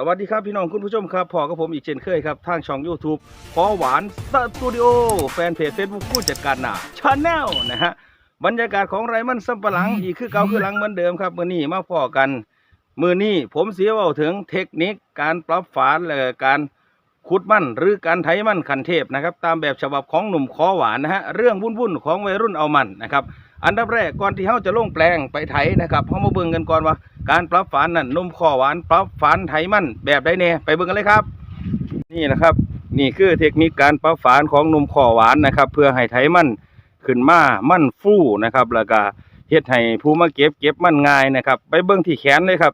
สวัสดีครับพี่น้องคุณผู้ชมครับพอกับผมอีกเช่นเคยครับ ทางช่อง YouTube ขอหวานสตูดิโอแฟนเพจ Facebook ผู้จัดการหนาชาแนลนะฮะบรรยากาศของไรมันสัมปะหลังอีกคือเก่าคือหลังเหมือนเดิมครับ มือนี้มาพอกัน มือนี้ผมเสียเว่าถึงเทคนิคการปรับฝานและการขุดมันหรือการไถมันคันเทพนะครับ ตามแบบฉบับของหนุ่มขอหวานนะฮะเรื่องวุ่นๆของวัยรุ่นเอามันนะครับ อันดับแรกก่อนที่เขาจะลงแปลงไปไถนะครับเขามาเบิ่งกันก่อนว่า การปรับฝานนั่นนมข้อหวานปรับฝานไถมันแบบใดเนี่ยไปเบิ่งกันเลยครับ นี่นะครับ นี่คือเทคนิคการปรับฝานของนมข้อหวานนะครับ เพื่อให้ไถมันขึ้นมามันฟูนะครับ แล้วก็เฮ็ดให้ผู้มาเก็บเก็บมันง่ายนะครับ ไปเบิ่งที่แขนเลยครับ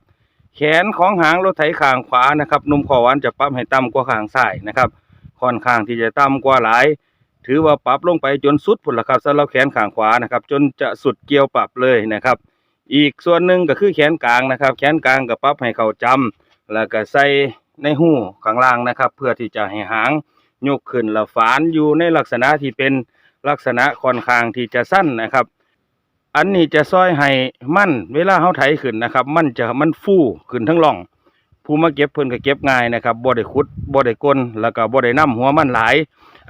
แขนของหางรถไถข้างขวานะครับนมข้อหวานจะปรับให้ต่ำกว่าข้างซ้ายนะครับค่อนข้างที่จะต่ำกว่าหลาย ถือว่าปรับลงไปจนสุดพุ่นละครับสำหรับแขนข้างขวานะครับ จนจะสุดเกี่ยวปรับเลยนะครับ อีกส่วนหนึ่งก็คือแขนกลางนะครับ แขนกลางก็ปรับให้เขาจำแล้วก็ใส่ในหูข้างล่างนะครับ เพื่อที่จะให้หางยกขึ้นละฝานอยู่ในลักษณะที่เป็นลักษณะค่อนข้างที่จะสั้นนะครับ อันนี้จะซอยให้มั่น เวลาเขาไถขึ้นนะครับ มันจะมันฟูขึ้นทั้งร่อง ผู้มาเก็บเพิ่นก็เก็บง่ายนะครับบ่ได้ขุดบ่ได้กลนแล้วก็บ่ได้นํหัวมันหลาย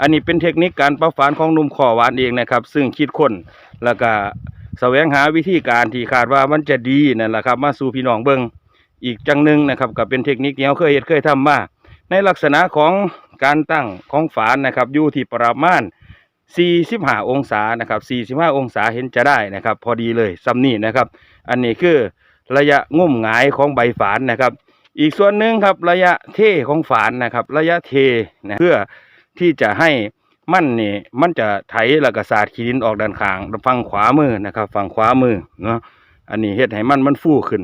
อันนี้เป็นเทคนิคการปรับฝานของนุ่มขอหวานเองนะครับ ซึ่งคิดค้นแล้วก็แสวงหาวิธีการที่คาดว่ามันจะดีนั่นแหละครับ มาสู่พี่น้องเบิงอีกจังหนึ่งนะครับก็เป็นเทคนิคที่เราเคยเฮ็ดเคยทำมาในลักษณะของการตั้งของฝานนะครับอยู่ที่ประมาณ 45 องศานะครับ 45 องศาเห็นจะได้นะครับ พอดีเลยซ้ำนี่นะครับ อันนี้คือระยะงุ่มหงายของใบฝานนะครับ อีกส่วนหนึ่งครับระยะเทของฝานนะครับ ระยะเทนะเพื่อ ที่จะให้มันนี่มันจะไถแล้วก็สาดขี้ดินออกด้านข้างฝั่งขวามือนะครับฝั่งขวามือเนาะอันนี้เฮ็ดให้มันมันฟูขึ้น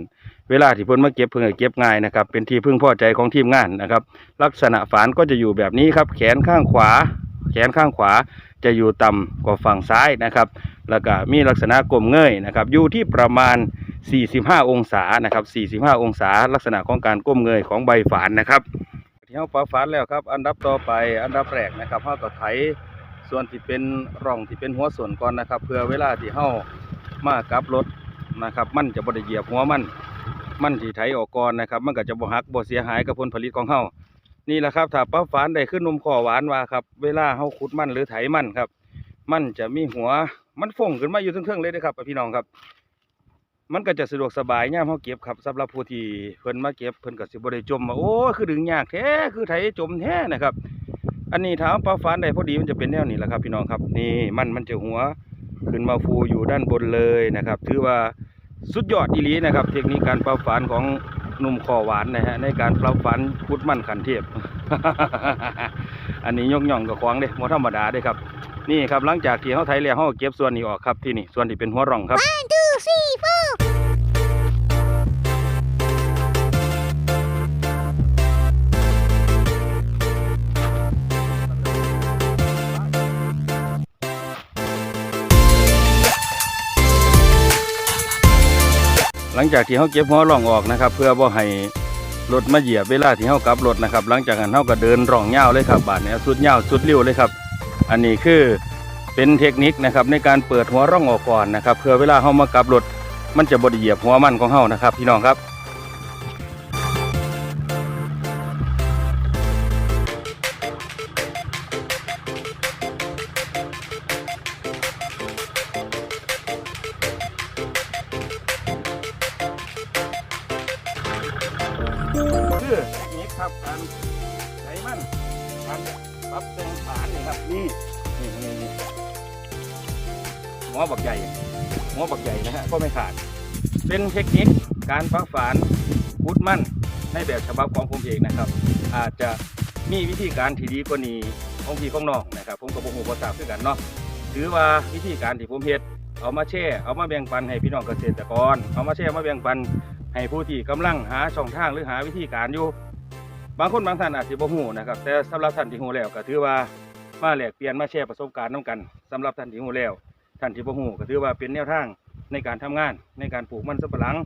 เวลาที่เพิ่นมาเก็บเพิ่นก็เก็บง่ายนะครับ เป็นที่พึ่งพอใจของทีมงานนะครับ ลักษณะฝานก็จะอยู่แบบนี้ครับ แขนข้างขวา แขนข้างขวาจะอยู่ต่ำกว่าฝั่งซ้ายนะครับ แล้วก็มีลักษณะกลมเงยนะครับ อยู่ที่ประมาณ 45 องศานะครับ 45 องศา ลักษณะของการก้มเงยของใบฝานนะครับ ที่เราปรับฝานแล้วครับ อันดับต่อไปอันดับแรกนะครับเราก็ไถส่วนที่เป็นร่องที่เป็นหัวส่วนก่อนนะครับ เพื่อเวลาที่เรามากับรถนะครับ มันจะบ่ได้เหยียบหัวมัน มันที่ไถออกก่อนนะครับ มันก็จะบ่หักบ่เสียหายกับผลผลิตของเรานี่แหละครับถ้าปรับฝานได้ขึ้นนมข้อหวานว่าครับ เวลาเราขุดมันหรือไถมันครับ มันจะมีหัวมันฟงขึ้นมาอยู่เทิงๆเลยนะครับพี่น้องครับ มันก็จะสะดวกสบายย่ามเฮาเก็บครับสำหรับผู้ที่เพิ่นมาเก็บเพิ่นก็สิบ่ได้จมว่าโอ้คือดึงยากแท้คือไถจมแท้นะครับ อันนี้ถามปลาฟานได้พอดีมันจะเป็นแนวนี้แหละครับพี่น้องครับนี่มันมันจะหัวขึ้นมาฟูอยู่ด้านบนเลยนะครับ ถือว่าสุดยอดอีหลีนะครับ เทคนิคการปลาฟานของหนุ่มคอหวานนะฮะในการปลาฟานพุดมันขันเทพ อันนี้ยกย่องกับควางเด้บ่ธรรมดาเด้ครับ นี่ครับหลังจากที่เฮาไถแล้วเฮาเก็บส่วนนี้ออกครับที่นี่ส่วนที่เป็นหัวร่องครับ หลังจากที่เขาเก็บหัวร่องออกนะครับ เพื่อบ่ให้รถมาเหยียบเวลาที่เขากลับรถนะครับ หลังจากนั้นเขาก็เดินร่องยาวเลยครับบาดเนี้ยสุดยาวสุดเลี้ยวเลยครับ อันนี้คือ เป็นเทคนิคนะครับในการเปิดหัวร่องออกก่อนนะครับเพื่อเวลาเขามากลับรถมันจะบดเหยียบหัวมันของเขานะครับ พี่น้องครับคือเทคนิคครับการใช้มันการปรับแต่งฝานนี่ครับนี่ นี่นี่นี่หัวบักใหญ่หัวบักใหญ่นะฮะก็ไม่ขาด เป็นเทคนิคการปรับฝานพุดมั่นในแบบฉบับของผมเองนะครับ อาจจะมีวิธีการที่ดีกว่านี้ของพี่ของน้องนะครับ ผมกับผมหูภาษาคือกันเนาะถือว่าวิธีการที่ผมเฮ็ดเอามาแช่เอามาแบ่งปันให้พี่น้องเกษตรกร เอามาแช่มาแบ่งปันให้ผู้ที่กำลังหาช่องทางหรือหาวิธีการอยู่ บางคนบางท่านอาจจะบ่ฮู้นะครับ แต่สำหรับท่านที่ฮู้แล้วก็ถือว่า มาแลกเปลี่ยนมาแชร์ประสบการณ์นํกันสำหรับท่านที่ฮู้แล้ว ท่านที่บ่ฮู้ก็ถือว่าเป็นแนวทางในการทำงาน ในการปลูกมันสำปะหลัง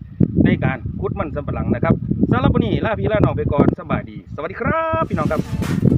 ในการขุดมันสำปะหลังนะครับสำหรับวันนี้ลาพี่ลาน้องไปก่อนสบายดี สวัสดีครับ พี่น้องครับ